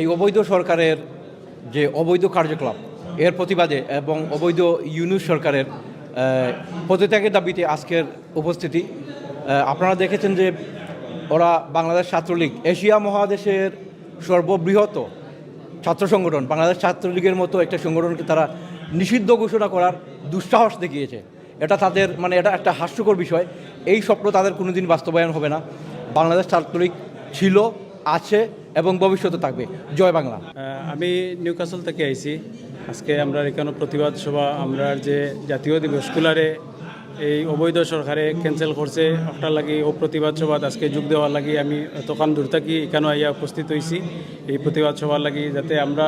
এই অবৈধ সরকারের যে অবৈধ কার্যকলাপ, এর প্রতিবাদে এবং অবৈধ ইউনুস সরকারের পদত্যাগের দাবিতে আজকের উপস্থিতি আপনারা দেখেছেন যে ওরা বাংলাদেশ ছাত্রলীগ, এশিয়া মহাদেশের সর্ববৃহৎ ছাত্র সংগঠন, বাংলাদেশ ছাত্রলীগের মতো একটা সংগঠনকে তারা নিষিদ্ধ ঘোষণা করার দুঃসাহস দেখিয়েছে। এটা তাদের মানে এটা একটা হাস্যকর বিষয়। এই স্বপ্ন তাদের কোনোদিন বাস্তবায়ন হবে না। বাংলাদেশ ছাত্রলীগ ছিল, আছে এবং ভবিষ্যতে থাকবে। জয় বাংলা। আমি নিউকাসল থেকে আইছি। আজকে আমরা এখানে প্রতিবাদ সভা, আমরা যে জাতীয় দিবস কুলারে এই অবৈধ সরকারে ক্যান্সেল করছে। ওটার লাগি ও প্রতিবাদ সভাত আজকে যোগ দেওয়ার লাগি আমি তখন দূর থাকি, এখানে আইয়া উপস্থিত হয়েছি এই প্রতিবাদ সভার লাগি যাতে আমরা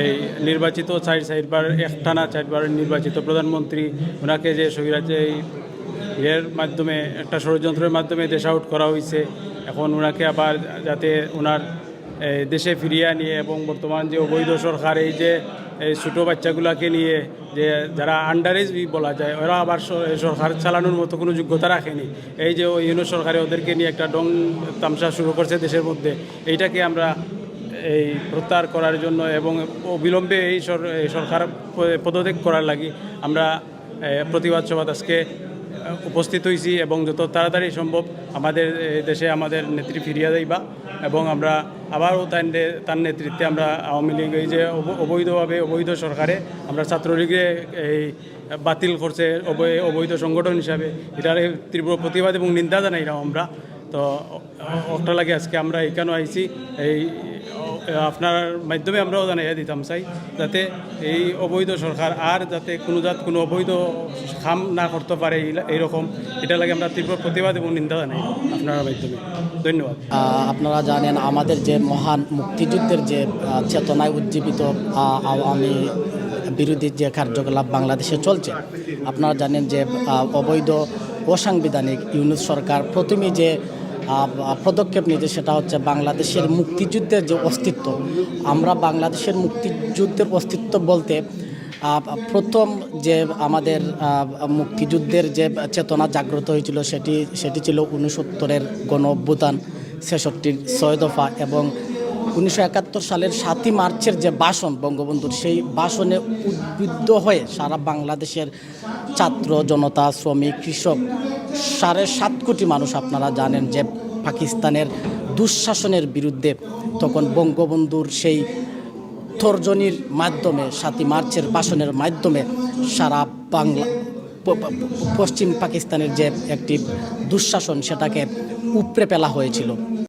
এই নির্বাচিত চার চারবার একটানা চারবার নির্বাচিত প্রধানমন্ত্রী, ওনাকে যে সহিরাজ্যে এই এর মাধ্যমে, একটা ষড়যন্ত্রের মাধ্যমে দেশ আউট করা হয়েছে এখন ওনাকে আবার যাতে ওনার দেশে ফিরিয়ে নিয়ে এবং বর্তমান যে অবৈধ সরকার, এই যে, এই ছোটো বাচ্চাগুলোকে নিয়ে যে যারা আন্ডারেজ বলা যায়, ওরা আবার সরকার চালানোর মতো কোনো যোগ্যতা রাখেনি। এই যে ওই ইউনো সরকারে ওদেরকে নিয়ে একটা ডং তামসা শুরু করছে দেশের মধ্যে, এইটাকে আমরা এই প্রত্যাহার করার জন্য এবং অবিলম্বে এই সরকার পদত্যাগ করার লাগি আমরা প্রতিবাদ সভা আজকে উপস্থিত হয়েছি এবং যত তাড়াতাড়ি সম্ভব আমাদের দেশে আমাদের নেত্রী ফিরিয়ে দেইবা এবং আমরা আবারও তার নেতৃত্বে আমরা আওয়ামী লীগ এই যে অব- অবৈধভাবে অবৈধ সরকারে আমরা ছাত্রলীগে এই বাতিল করছে অবৈ- অবৈধ সংগঠন হিসাবে। এটার তীব্র প্রতিবাদ এবং নিন্দা জানাইলাম আমরা। তো ওটা লাগে আজকে আমরা এখানে আইছি। এই আপনার মাধ্যমে আমরাও জানাইয়া দিতাম চাই, যাতে এই অবৈধ সরকার আর যাতে কোনো জাত কোনো অবৈধ কাম না করতে পারে এই- এইরকম। এটা লাগে আমরা তীব্র প্রতিবাদ এবং নিন্দা জানাই আপনার মাধ্যমে। ধন্যবাদ। আপনারা জানেন, আমাদের যে মহান মুক্তিযুদ্ধের যে চেতনায় উজ্জীবিত আওয়ামী বিরোধী যে কার্যকলাপ বাংলাদেশে চলছে, আপনারা জানেন যে অবৈধ অসাংবিধানিক ইউনুস সরকার প্রথমেই যে পদক্ষেপ নিয়েছে সেটা হচ্ছে বাংলাদেশের মুক্তিযুদ্ধের যে অস্তিত্ব। আমরা বাংলাদেশের মুক্তিযুদ্ধের অস্তিত্ব বলতে প্রথম যে আমাদের মুক্তিযুদ্ধের যে চেতনা জাগ্রত হয়েছিল সেটি সেটি ছিল উনসত্তরের গণ অভ্যুত্থান ছেষট্টির ছয় দফা এবং উনিশশো একাত্তর সালের সাতই মার্চের যে বাসন বঙ্গবন্ধুর সেই বাসনে উদ্বুদ্ধ হয়ে সারা বাংলাদেশের ছাত্র, জনতা, শ্রমিক, কৃষক, সাড়ে সাত কোটি মানুষ আপনারা জানেন যে পাকিস্তানের দুঃশাসনের বিরুদ্ধে তখন বঙ্গবন্ধুর সেই তর্জনীর মাধ্যমে, সাতই মার্চের বাসনের মাধ্যমে সারা বাংলা পশ্চিম পাকিস্তানের যে একটি দুঃশাসন, সেটাকে উপড়ে ফেলা হয়েছিল।